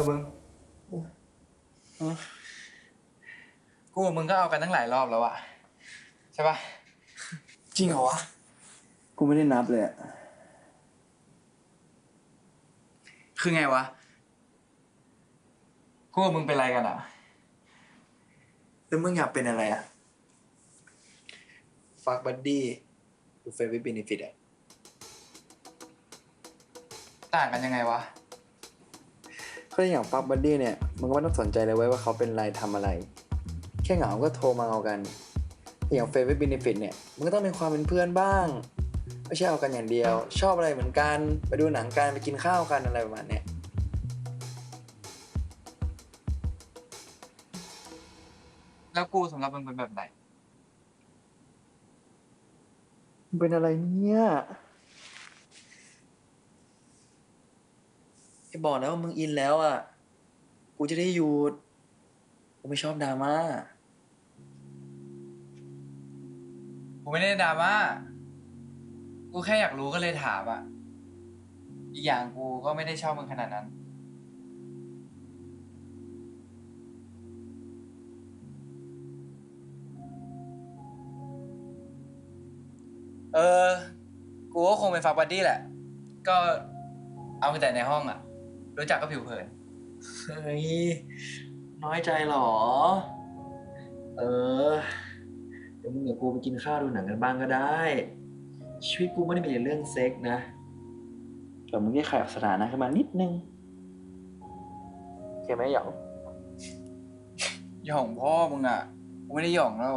อมึงกูกับมึงก็เอากันตั้งหลายรอบแล้วอะใช่ปะจริงเหรอวะ กูไม่ได้นับเลยอะคือไงวะ กูกับมึงเป็นอะไรกันอะแล้วมึงอยากเป็นอะไรอะฟักบัดดี้หรือเฟรนด์วิบินฟิตอะต่างกันยังไงวะ ก็อย่างฟักบัดดี้เนี่ยมึงก็ไม่ต้องสนใจเลยเว้ยว่าเขาเป็นอะไรทำอะไร แค่เหงาก็โทรมาเอากันแต่อย่างเฟรนด์วิบินฟิตเนี่ยมึงก็ต้องมีความเป็นเพื่อนบ้าง ไม่ใช่เอากันอย่างเดียว ชอบอะไรเหมือนกัน ไปดูหนังกันไปกินข้าวกันอะไรประมาณเนี้ยแล้วกูสำหรับมึงเป็นแบบไหนมึงเป็นอะไรเนี่ย ไอ้บอกแล้วว่ามึงอินแล้วอะ กูจะได้หยุดกูไม่ชอบดราม่า กูไม่ได้ดราม่า กูแค่อยากรู้ก็เลยถามอะอีกอย่างกูก็ไม่ได้ชอบมึงขนาดนั้น เออ กูก็คงเป็นฟาร์บัดดี้แหละ ก็เอาแต่ในห้องอะ รู้จักก็ผิวเผิน เฮ้ยน้อยใจเหรอ เออ เดี๋ยวมึงกับกูไปกินข้าวดูหนังกันบ้างก็ได้ ชีวิตกูไม่ได้มีแต่เรื่องเซ็กนะ แต่มึงแค่ขยับสถานะขึ้นมานิดนึงโอเคไหมหยองหย่องพ่อมึงอะกูไม่ได้หย่องแล้ว